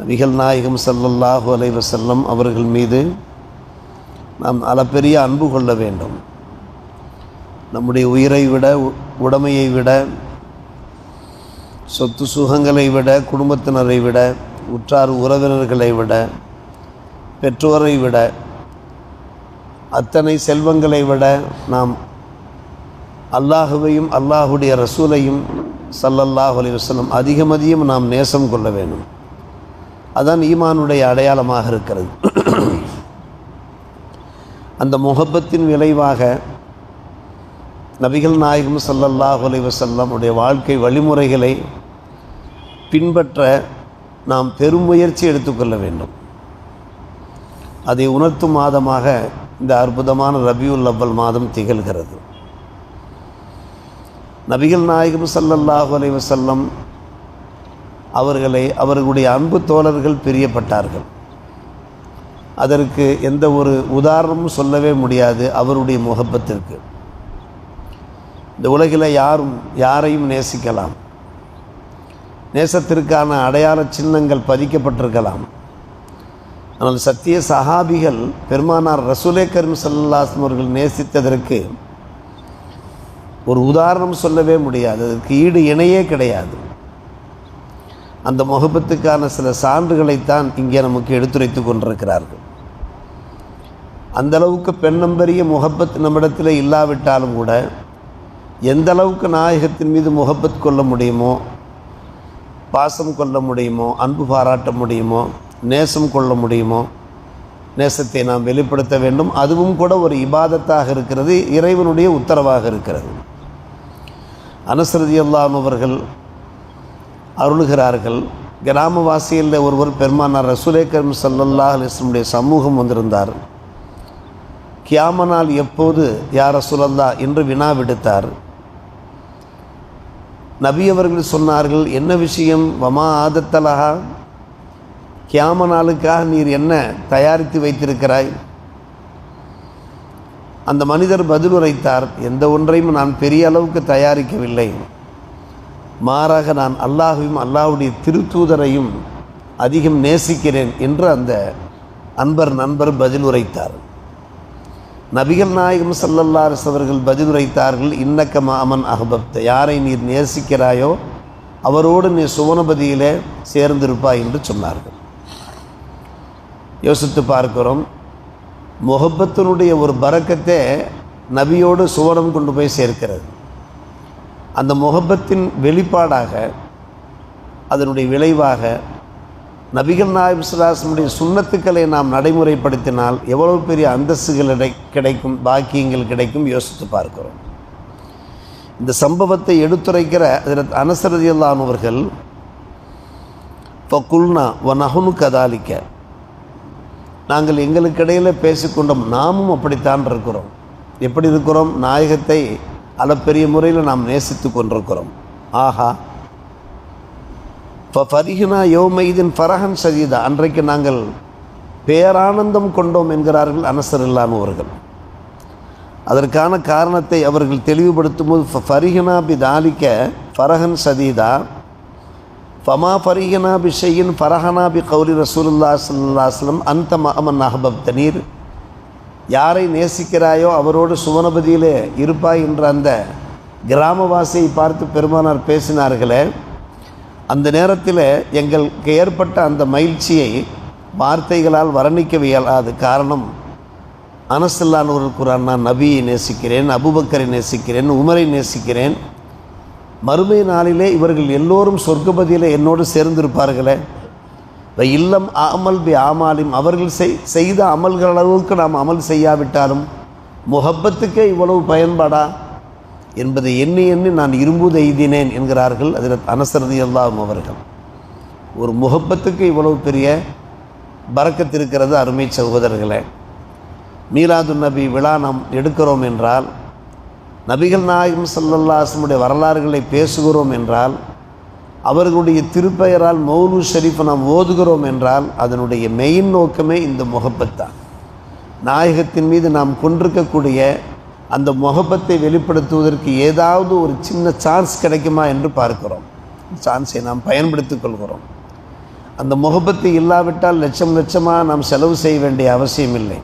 நபிகள் நாயகம் சல்லல்லாஹு அலைஹி செல்லம் அவர்கள் மீது நாம் அளப்பெரிய அன்பு கொள்ள வேண்டும். நம்முடைய உயிரை விட உ- விட சொத்து சுகங்களை விட குடும்பத்தினரை விட உற்றார் உறவினர்களை விட பெற்றோரை விட அத்தனை செல்வங்களை விட நாம் அல்லாஹுவையும் அல்லாஹுடைய ரசூலையும் சல்லல்லாஹ் அலி வசலம் அதிகம் அதிகம் நாம் நேசம் கொள்ள வேண்டும். அதான் ஈமானுடைய அடையாளமாக இருக்கிறது. அந்த முகப்பத்தின் விளைவாக நபிகள் நாயகம் ஸல்லல்லாஹு அலைவசல்லம் உடைய வாழ்க்கை வழிமுறைகளை பின்பற்ற நாம் பெரும் முயற்சி எடுத்துக்கொள்ள வேண்டும். அதை உணர்த்தும் மாதமாக இந்த அற்புதமான ரபியுல் அவ்வல் மாதம் திகழ்கிறது. நபிகள் நாயகம் சல்லல்லாஹு அலைவசல்லம் அவர்களை அவர்களுடைய அன்பு தோழர்கள் பிரியப்பட்டார்கள். அதற்கு எந்த ஒரு உதாரணமும் சொல்லவே முடியாது அவருடைய முகப்பத்திற்கு. இந்த உலகில் யாரும் யாரையும் நேசிக்கலாம். நேசத்திற்கான அடையாள சின்னங்கள் பதிக்கப்பட்டிருக்கலாம். ஆனால் சத்திய சஹாபிகள் பெருமானார் ரசூலே கரீம் அவர்கள் நேசித்ததற்கு ஒரு உதாரணம் சொல்லவே முடியாது. அதற்கு ஈடு இணையே கிடையாது. அந்த முகப்பத்துக்கான சில சான்றுகளைத்தான் இங்கே நமக்கு எடுத்துரைத்து கொண்டிருக்கிறார்கள். அந்த அளவுக்கு பெண்ணம்பரிய முகப்பத் நம்மிடத்தில் இல்லாவிட்டாலும் கூட எந்த அளவுக்கு நாயகத்தின் மீது முகப்பத் கொள்ள முடியுமோ பாசம் கொள்ள முடியுமோ அன்பு பாராட்ட முடியுமோ நேசம் கொள்ள முடியுமோ நேசத்தை நாம் வெளிப்படுத்த வேண்டும். அதுவும் கூட ஒரு இபாதத்தாக இருக்கிறது இறைவனுடைய உத்தரவாக இருக்கிறது. அனஸ்ரதி அவர்கள் அருளுகிறார்கள். கிராமவாசியில் ஒருவர் பெருமானார் ரசூலே கரீம் ஸல்லல்லாஹு சமூகம் வந்திருந்தார். கியாமனால் எப்போது யார் ரசூலல்லா என்று வினா விடுத்தார். நபியவர்கள் சொன்னார்கள் என்ன விஷயம்? வமா ஆதத்தலகா கியாம நாளுக்காக நீர் என்ன தயாரித்து வைத்திருக்கிறாய்? அந்த மனிதர் பதில் உரைத்தார் எந்த ஒன்றையும் நான் பெரிய அளவுக்கு தயாரிக்கவில்லை. மாறாக நான் அல்லாஹையும் அல்லாஹ்வுடைய திருத்தூதரையும் அதிகம் நேசிக்கிறேன் என்று அந்த அன்பர் நண்பர் பதில் உரைத்தார். நபிகள் நாயகம் சல்லல்லாஸ் அவர்கள் பதில் உரைத்தார்கள் இன்னக்க மாமன் அகபப்த யாரை நீர் நேசிக்கிறாயோ அவரோடு நீ சுவனபதியிலே சேர்ந்திருப்பாய் என்று சொன்னார்கள். யோசித்து பார்க்கிறோம் முகப்பத்தினுடைய ஒரு பறக்கத்தை நபியோடு சுவனம் கொண்டு போய் சேர்க்கிறது. அந்த முகப்பத்தின் வெளிப்பாடாக அதனுடைய விளைவாக நபிகள் நாயகம் சுல்லாசனுடைய சுண்ணத்துக்களை நாம் நடைமுறைப்படுத்தினால் எவ்வளவு பெரிய அந்தஸ்துகள் கிடைக்கும் பாக்கியங்கள் கிடைக்கும் யோசித்து பார்க்கிறோம். இந்த சம்பவத்தை எடுத்துரைக்கிற அதில் அனசரதியல்லானவர்கள் குல்னா வ நகுனு கதாலிக்க. நாங்கள் எங்களுக்கு இடையில் பேசிக்கொண்டோம் நாமும் அப்படித்தான் இருக்கிறோம். எப்படி இருக்கிறோம்? நாயகத்தை அளப்பெரிய முறையில் நாம் நேசித்து கொண்டிருக்கிறோம். ஆஹா. இப்போ ஃபரிஹினா யோமைதின் ஃபரஹன் சதீதா அன்றைக்கு நாங்கள் பேரானந்தம் கொண்டோம் என்கிறார்கள் அனசர் இல்லாமவர்கள் அதற்கான காரணத்தை அவர்கள் தெளிவுபடுத்தும் போது ஃபரிஹினா பி தாலிக்க ஃபரஹன் சதீதா ஃபமா ஃபரிஹினா பி ஷையின் ஃபரஹனா பி கௌரி ரசூலுல்லா சல்லாஸ்லம் அந்த மஹமன் அஹபப் தனீர் யாரை நேசிக்கிறாயோ அவரோடு சுவனபதியிலே இருப்பாய் என்ற அந்த கிராமவாசியை பார்த்து பெருமானார் பேசினார்களே அந்த நேரத்தில் எங்களுக்கு ஏற்பட்ட அந்த மகிழ்ச்சியை வார்த்தைகளால் வர்ணிக்க இயலாது காரணம் ஒரு குரான் நான் நபியை நேசிக்கிறேன் அபுபக்கரை நேசிக்கிறேன் உமரை நேசிக்கிறேன். மறுமை நாளிலே இவர்கள் எல்லோரும் சொர்க்கபதியில் என்னோடு சேர்ந்திருப்பார்களே வ இல்லம் அமல் பி ஆமாலிம் அவர்கள் செய் செய்த அமல்கள் அளவுக்கு நாம் அமல் செய்யாவிட்டாலும் முகப்பத்துக்கே இவ்வளவு பயன்பாடா? என்பதை எண்ணி எண்ணி நான் இரும்பு எய்தினேன் என்கிறார்கள் அதில் அனசரதி அல்லாஹும் அவர்கள். ஒரு முகப்பத்துக்கு இவ்வளவு பெரிய பறக்கத்திருக்கிறது அருமை சகோதரர்களே. மீலாது நபி விழா நாம் எடுக்கிறோம் என்றால் நபிகள் நாயகம் ஸல்லல்லாஹுடைய வரலாறுகளை பேசுகிறோம் என்றால் அவர்களுடைய திருப்பெயரால் மௌலு ஷெரீஃபை நாம் ஓதுகிறோம் என்றால் அதனுடைய மெயின் நோக்கமே இந்த முகப்பத்தான் நாயகத்தின் மீது நாம் கொண்டிருக்கக்கூடிய அந்த முகப்பத்தை வெளிப்படுத்துவதற்கு ஏதாவது ஒரு சின்ன சான்ஸ் கிடைக்குமா என்று பார்க்கிறோம். சான்ஸை நாம் பயன்படுத்திக் கொள்கிறோம். அந்த முகப்பத்து இல்லாவிட்டால் லட்சம் லட்சமாக நாம் செலவு செய்ய வேண்டிய அவசியம் இல்லை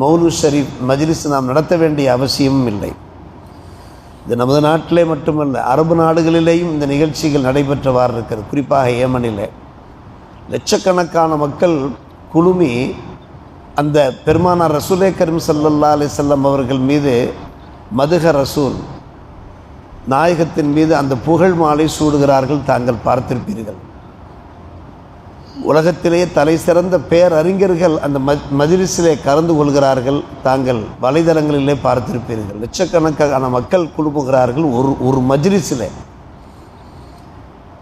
மௌலு ஷரீஃப் மஜ்லிஸ் நாம் நடத்த வேண்டிய அவசியமும் இல்லை. இது நமது நாட்டிலே மட்டுமல்ல அரபு நாடுகளிலேயும் இந்த நிகழ்ச்சிகள் நடைபெற்றவாறு இருக்கிறது. குறிப்பாக ஏமனில். லட்சக்கணக்கான மக்கள் குழுமி அந்த பெருமானார் ரசூலே கரீம் சல்லல்லா அலிசல்லம் அவர்கள் மீது மதுக ரசூல் நாயகத்தின் மீது அந்த புகழ் மாலை சூடுகிறார்கள் தாங்கள் பார்த்திருப்பீர்கள். உலகத்திலேயே தலை சிறந்த பேரறிஞர்கள் அந்த மஜ் கலந்து கொள்கிறார்கள். தாங்கள் வலைதளங்களிலே பார்த்திருப்பீர்கள். லட்சக்கணக்கான மக்கள் குழுமுகிறார்கள் ஒரு ஒரு மஜ்லிஸிலே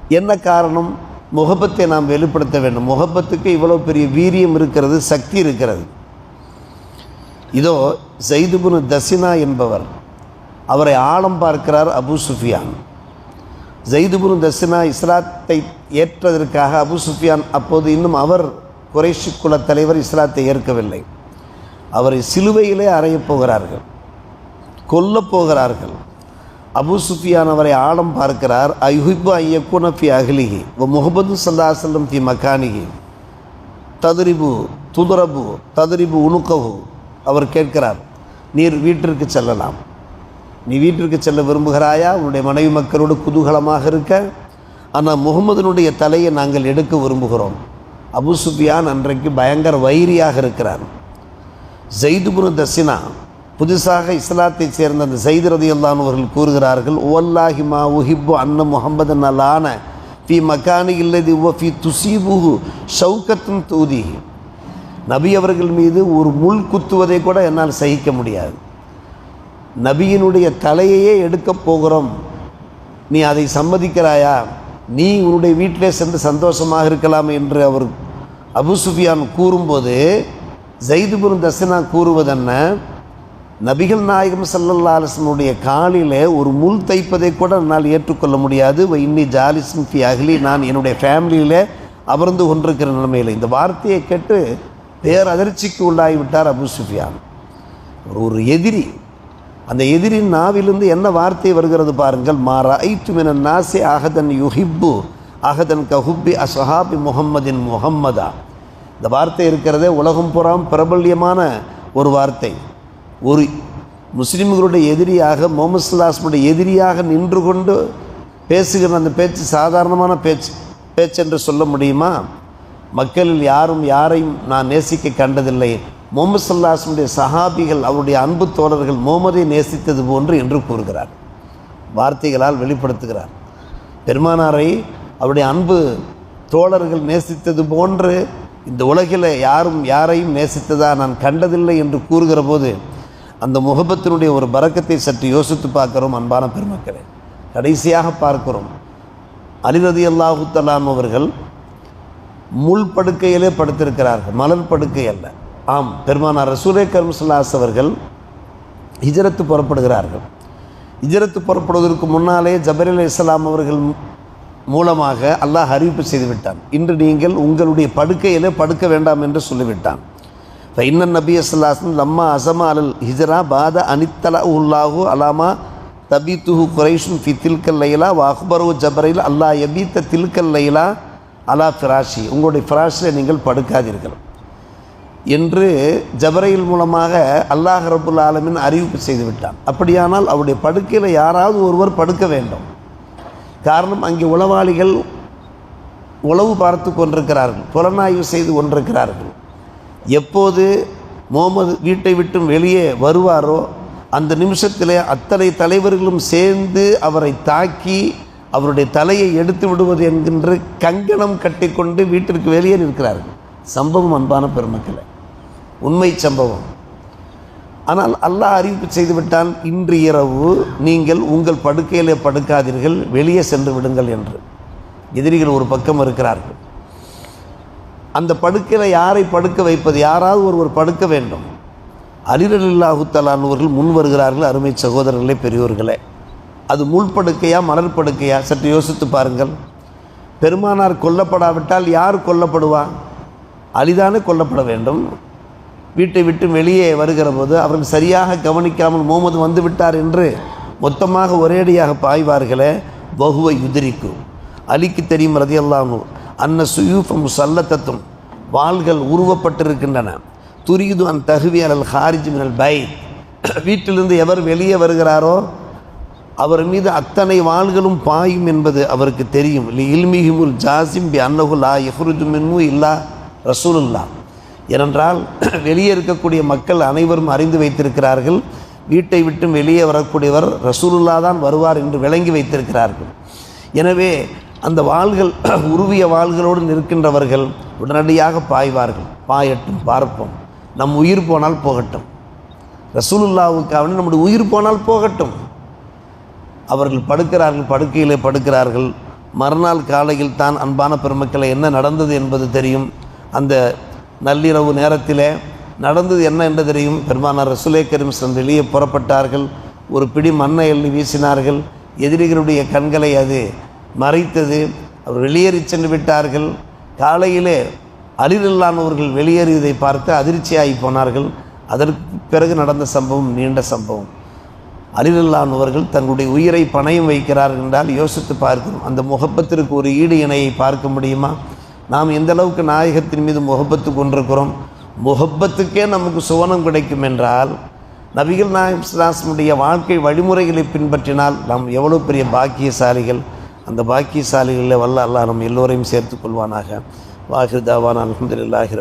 என்ன காரணம்? முகப்பத்தை நாம் வெளிப்படுத்த வேண்டும். முகப்பத்துக்கு இவ்வளோ பெரிய வீரியம் இருக்கிறது சக்தி இருக்கிறது. இதோ ஜெய்துபுனு தசினா என்பவர் அவரை ஆழம் பார்க்கிறார் அபு சுஃபியான். ஜெய்துபுரு தசினா இஸ்லாத்தை ஏற்றதற்காக அபு சுஃபியான் அப்போது இன்னும் அவர் குறைஷி குல தலைவர் இஸ்லாத்தை ஏற்கவில்லை. அவரை சிலுவையிலே அறையப் போகிறார்கள் கொல்லப் போகிறார்கள். அபு சுஃபியான் அவரை ஆழம் பார்க்கிறார். ஐஹிபு ஐயக்குன ஃபி அகிலிகி முகமது சல்லா செல்லம் ஃபி மக்கானிகி ததுரிபு துதுரபு ததுரிபு உணுக்கவு அவர் கேட்கிறார் நீர் வீட்டிற்கு செல்லலாம். நீ வீட்டிற்கு செல்ல விரும்புகிறாயா? உன்னுடைய மனைவி மக்களோடு குதூகலமாக இருக்க. ஆனால் முகமதுனுடைய தலையை நாங்கள் எடுக்க விரும்புகிறோம். அபு சுஃபியான் அன்றைக்கு பயங்கர வைரியாக இருக்கிறார் ஜெய்துபுரு தசினா புதுசாக இஸ்லாத்தை சேர்ந்த அந்த ஜெயித் ரதியல்லான் அவர்கள் கூறுகிறார்கள் ஓல்லாஹிமா உஹிப்பு அன்ன முகமது நலான ஃபி மக்கானி இல்லது ஃபி துசீபுஹு ஷவுக்கத்தும் தூதி நபி அவர்கள் மீது ஒரு முள் குத்துவதை கூட என்னால் சகிக்க முடியாது. நபியினுடைய தலையையே எடுக்கப் போகிறோம். நீ அதை சம்மதிக்கிறாயா? நீ உன்னுடைய வீட்டிலே சென்று சந்தோஷமாக இருக்கலாம் என்று அவர் அபு சுஃபியான் கூறும்போது ஜெய்துபுரம் தசனா கூறுவதென்ன? நபிகள் நாயகம் சல்லல்லா அலிஸ்லனுடைய காலில் ஒரு முள் தைப்பதை கூட என்னால் ஏற்றுக்கொள்ள முடியாது. இன்னி ஜாலிஸ்ன் ஃபி அகலி நான் என்னுடைய ஃபேமிலியில் அமர்ந்து கொண்டிருக்கிற நிலைமையில். இந்த வார்த்தையை கேட்டு பேரதிர்ச்சிக்கு உள்ளாகிவிட்டார் அபு சுஃபியான். ஒரு ஒரு எதிரி. அந்த எதிரின் நாவிலிருந்து என்ன வார்த்தை வருகிறது பாருங்கள் மாறா ஐத்து நாசி அகதன் யுஹிப்பு அகதன் கஹுப்பி அசஹாபி முகம்மதின் முகம்மதா இந்த வார்த்தை இருக்கிறதே உலகம் புறம் பிரபல்யமான ஒரு வார்த்தை. ஒரு முஸ்லீம்களுடைய எதிரியாக முகமது சுல்லாஸ்முடைய எதிரியாக நின்று கொண்டு பேசுகிற அந்த பேச்சு சாதாரணமான பேச்சு பேச்சென்று சொல்ல முடியுமா? மக்களில் யாரும் யாரையும் நான் நேசிக்க கண்டதில்லை. முகமது சல்லாஸ்முடைய சஹாபிகள் அவருடைய அன்பு தோழர்கள் முகமதை நேசித்தது போன்று என்று கூறுகிறார். வார்த்தைகளால் வெளிப்படுத்துகிறார். பெருமானாரை அவருடைய அன்பு தோழர்கள் நேசித்தது போன்று இந்த உலகில் யாரும் யாரையும் நேசித்ததா நான் கண்டதில்லை என்று கூறுகிற போது அந்த முகபத்தினுடைய ஒரு பறக்கத்தை சற்று யோசித்து பார்க்கிறோம் அன்பான பெருமக்களே. கடைசியாக பார்க்கிறோம். அலிரதி அல்லாஹு தலாம் அவர்கள் முள் படுக்கையிலே படுத்திருக்கிறார்கள் மலர் படுக்கை அல்ல. ஆம் பெருமானார் ரசூலே கர்மசல்லாஸ் அவர்கள் ஹிஜரத்து புறப்படுகிறார்கள். ஹிஜரத்து புறப்படுவதற்கு முன்னாலே ஜபர் அலி இஸ்லாம் அவர்கள் மூலமாக அல்லாஹ் அறிவிப்பு செய்துவிட்டான். இன்று நீங்கள் உங்களுடைய படுக்கையிலே படுக்க வேண்டாம் என்று சொல்லிவிட்டான். இப்போ இன்னன் நபி அஸ்லாசன் லம்மா அசமா அலல் ஹிஜரா பாத அனித்தலா உல்லாஹு அலாமா தபீத்துஹு குரேஷும் ஃபி தில்கல் லைலா வாஹ்பரு ஜபரையில் அல்லாஹ் எபீத்த தில்கல் லைலா அலா ஃபிராஷி. உங்களுடைய ஃபிராஷில் நீங்கள் படுக்காதீர்கள். என்று ஜபரையில் மூலமாக அல்லாஹ் ரபுல் ஆலமின் அறிவிப்பு செய்துவிட்டான் அப்படியானால் அவருடைய படுக்கையில் யாராவது ஒருவர் படுக்க வேண்டும். காரணம் அங்கே உளவாளிகள் உளவு பார்த்து கொண்டிருக்கிறார்கள். புலனாய்வு செய்து கொண்டிருக்கிறார்கள். எப்போது முகமது வீட்டை விட்டும் வெளியே வருவாரோ அந்த நிமிஷத்திலே அத்தனை தலைவர்களும் சேர்ந்து அவரை தாக்கி அவருடைய தலையை எடுத்து விடுவது என்கின்ற கங்கணம் கட்டிக்கொண்டு வீட்டிற்கு வெளியே நிற்கிறார்கள். சம்பவம் அன்பான பெருமக்களை. உண்மை சம்பவம். ஆனால் அல்லாஹ் அறிவிப்பு செய்துவிட்டால் இன்று இரவு நீங்கள் உங்கள் படுக்கையிலே படுக்காதீர்கள் வெளியே சென்று விடுங்கள் என்று. எதிரிகள் ஒரு பக்கம் இருக்கிறார்கள். அந்த படுக்கையில் யாரை படுக்க வைப்பது? யாராவது ஒருவர் படுக்க வேண்டும். அலிரலில்லாஹுத்தலானவர்கள் முன் வருகிறார்கள் அருமை சகோதரர்களே பெரியோர்களே. அது முள் படுக்கையா மலர் படுக்கையா? சற்று யோசித்து பாருங்கள். பெருமானார் கொல்லப்படாவிட்டால் யார் கொல்லப்படுவா? அலிதானே கொல்லப்பட வேண்டும். வீட்டை விட்டு வெளியே வருகிற போது அவர்கள் சரியாக கவனிக்காமல் முகமது வந்து விட்டார் என்று மொத்தமாக ஒரேடியாக பாய்வார்களே வகுவை உதிரிக்கும். அலிக்கு தெரியும் ரதியல்லாமு அன்ன சுயூஃபம் சல்லத்தத்தும் வாள்கள் உருவப்பட்டிருக்கின்றன. துரியுது அன் தகுவி அல் ஹாரிஜ் மினல் பை வீட்டிலிருந்து எவர் வெளியே வருகிறாரோ அவர் மீது அத்தனை வாள்களும் பாயும் என்பது அவருக்கு தெரியும். இல்லை இல்மிஹிமுல் ஜாசிம் பி அன்னகுல்லா லா யஹ்ருஜு இல்லா ரசூலுல்லா ஏனென்றால் வெளியே இருக்கக்கூடிய மக்கள் அனைவரும் அறிந்து வைத்திருக்கிறார்கள். வீட்டை விட்டு வெளியே வரக்கூடியவர் ரசூலுல்லா தான் வருவார் என்று விளங்கி வைத்திருக்கிறார்கள். எனவே அந்த வாள்கள் உருவிய வாள்களோடு நிற்கின்றவர்கள் உடனடியாக பாய்வார்கள். பாயட்டும் பார்ப்போம். நம் உயிர் போனால் போகட்டும். ரசூலுல்லாவுக்காக நம்முடைய உயிர் போனால் போகட்டும். அவர்கள் படுக்கிறார்கள் படுக்கையிலே படுக்கிறார்கள். மறுநாள் காலையில் தான் அன்பான பெருமக்களை என்ன நடந்தது என்பது தெரியும். அந்த நள்ளிரவு நேரத்திலே நடந்தது என்ன என்று தெரியும்? பெருமானார் ரசுலே கரீம் வெளியே புறப்பட்டார்கள். ஒரு பிடி மண்ணை எள்ளி வீசினார்கள். எதிரிகளுடைய கண்களை அது மறைத்தது. அவர் வெளியேறி சென்று விட்டார்கள். காலையிலே அலிரல்லானவர்கள் வெளியேறியதை பார்த்து அதிர்ச்சியாகி போனார்கள். அதற்கு பிறகு நடந்த சம்பவம் நீண்ட சம்பவம். அலிரல்லானவர்கள் தங்களுடைய உயிரை பணயம் வைக்கிறார்கள் என்றால் யோசித்து பார்க்கிறோம் அந்த முகப்பத்திற்கு ஒரு ஈடு இணையை பார்க்க முடியுமா? நாம் எந்த அளவுக்கு நாயகத்தின் மீது முகப்பத்து கொண்டிருக்கிறோம் முகப்பத்துக்கே நமக்கு சுவனம் கிடைக்கும் என்றால் நபிகள் நாயம் வாழ்க்கை வழிமுறைகளை பின்பற்றினால் நாம் எவ்வளோ பெரிய பாக்கியசாலிகள் அந்த பாக்கியசாலிகளில் வல்ல அல்லாஹ் நம் எல்லோரையும் சேர்த்துக் கொள்வானாக. வாஹிர் தாவான் அலமதுல்லாஹி